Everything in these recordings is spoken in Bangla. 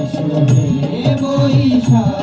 এসো হে বৈশাখ।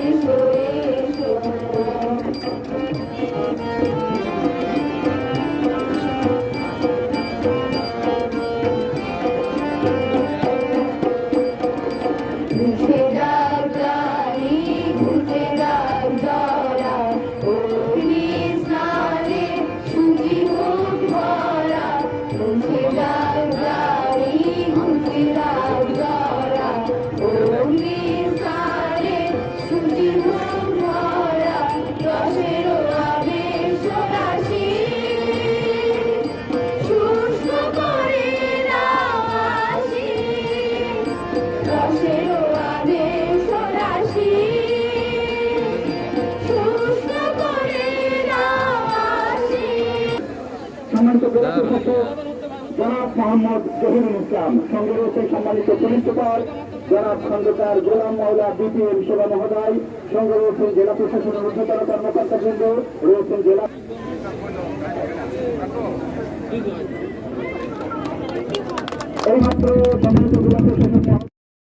Jesus. সম্মানিত মোহাম্মদ জহিরুল ইসলাম সঙ্গে রয়েছে সম্মানিত পুলিশ সুপার জনাব খন্দকার গোলাম মৌলা বিপিএম সেবা মহোদয় সঙ্গে রয়েছেন জেলা প্রশাসনের উচ্চতর কর্মকর্তা বৃন্দ রয়েছেন জেলা এইমাত্র সম্মানিত জেলা প্রশাসন